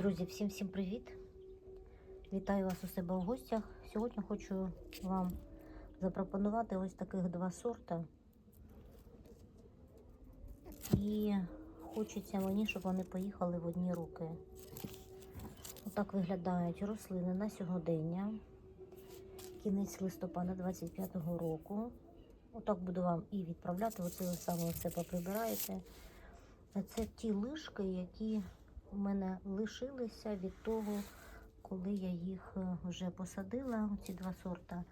Друзі, всім всім привіт! Вітаю вас у себе в гостях. Сьогодні хочу вам запропонувати ось таких два сорта. І хочеться мені, щоб вони поїхали в одні руки. Отак виглядають рослини на сьогодення. Кінець листопада 25-го року. Отак буду вам і відправляти. Оце ви саме все поприбираєте. Це ті лишки, які у мене лишилися від того, коли я їх е, вже посадила, ці два сорта.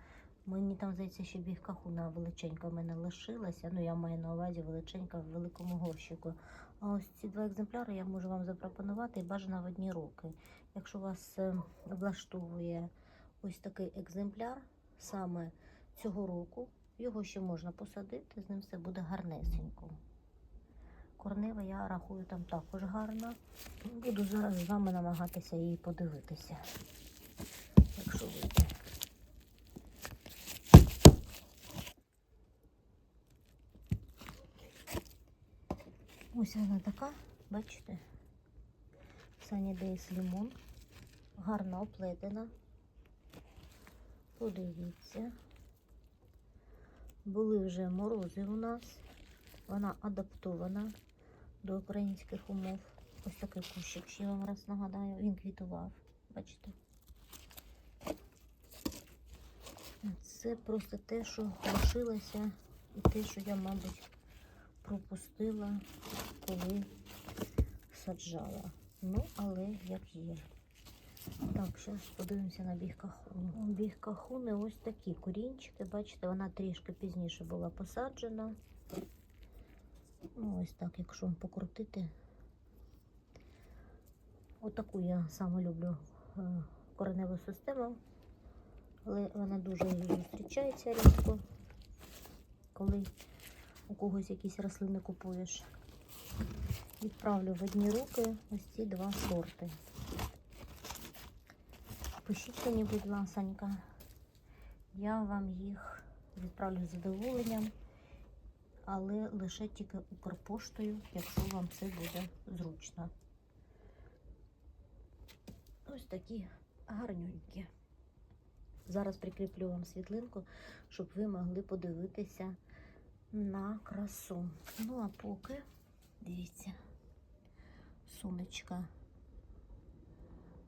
Мені там, здається, ще бігкахуна величенька в мене лишилася. Ну, я маю на увазі величенька в великому горщику. А ось ці два екземпляри я можу вам запропонувати і бажано в одні роки. Якщо вас е, влаштовує ось такий екземпляр саме цього року, його ще можна посадити, з ним все буде гарнесенько. Корнева я рахую там також гарна. Буду зараз з вами намагатися її подивитися. Якщо вийде. Ось вона така, бачите? Sunny Days Limon. Гарно оплетена. Подивіться. Були вже морози у нас. Вона адаптована до українських умов. Ось такий кущик, я вам раз нагадаю, він квітував. Бачите? Це просто те, що лишилося, і те, що я, мабуть, пропустила, коли саджала. Ну, але як є. Так, зараз подивимося на бігкахуну. Бігкахуни ось такі корінчики. Бачите, вона трішки пізніше була посаджена. Ну, ось так, якщо покрутити. Отаку я саме люблю е, кореневу систему, але вона дуже зустрічається рідко, коли у когось якісь рослини купуєш. Відправлю в одні руки ось ці два сорти. Пишіть мені, будь ласенька, я вам їх відправлю з задоволенням але лише тільки Укрпоштою, якщо вам це буде зручно. Ось такі гарненькі. Зараз прикріплю вам світлинку, щоб ви могли подивитися на красу. Ну, а поки, дивіться, сонечка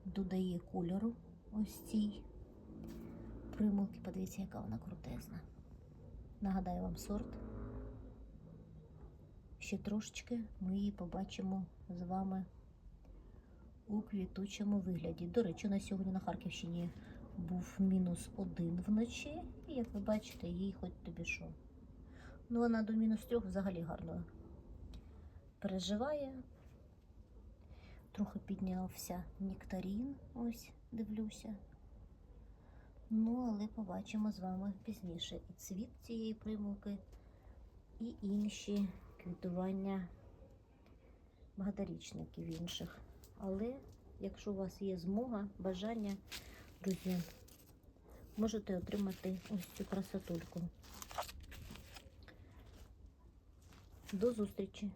додає кольору ось цій примулки. Подивіться, яка вона крутезна. Нагадаю вам сорт ще трошечки ми її побачимо з вами у квітучому вигляді. До речі, на сьогодні на Харківщині був мінус один вночі, і як ви бачите, їй хоч тобі що. Ну, вона до мінус трьох взагалі гарно переживає. Трохи піднявся нектарін, ось дивлюся. Ну, але побачимо з вами пізніше і цвіт цієї примулки, і інші квітування багаторічників інших. Але якщо у вас є змога, бажання, друзі, можете отримати ось цю красотульку. До зустрічі!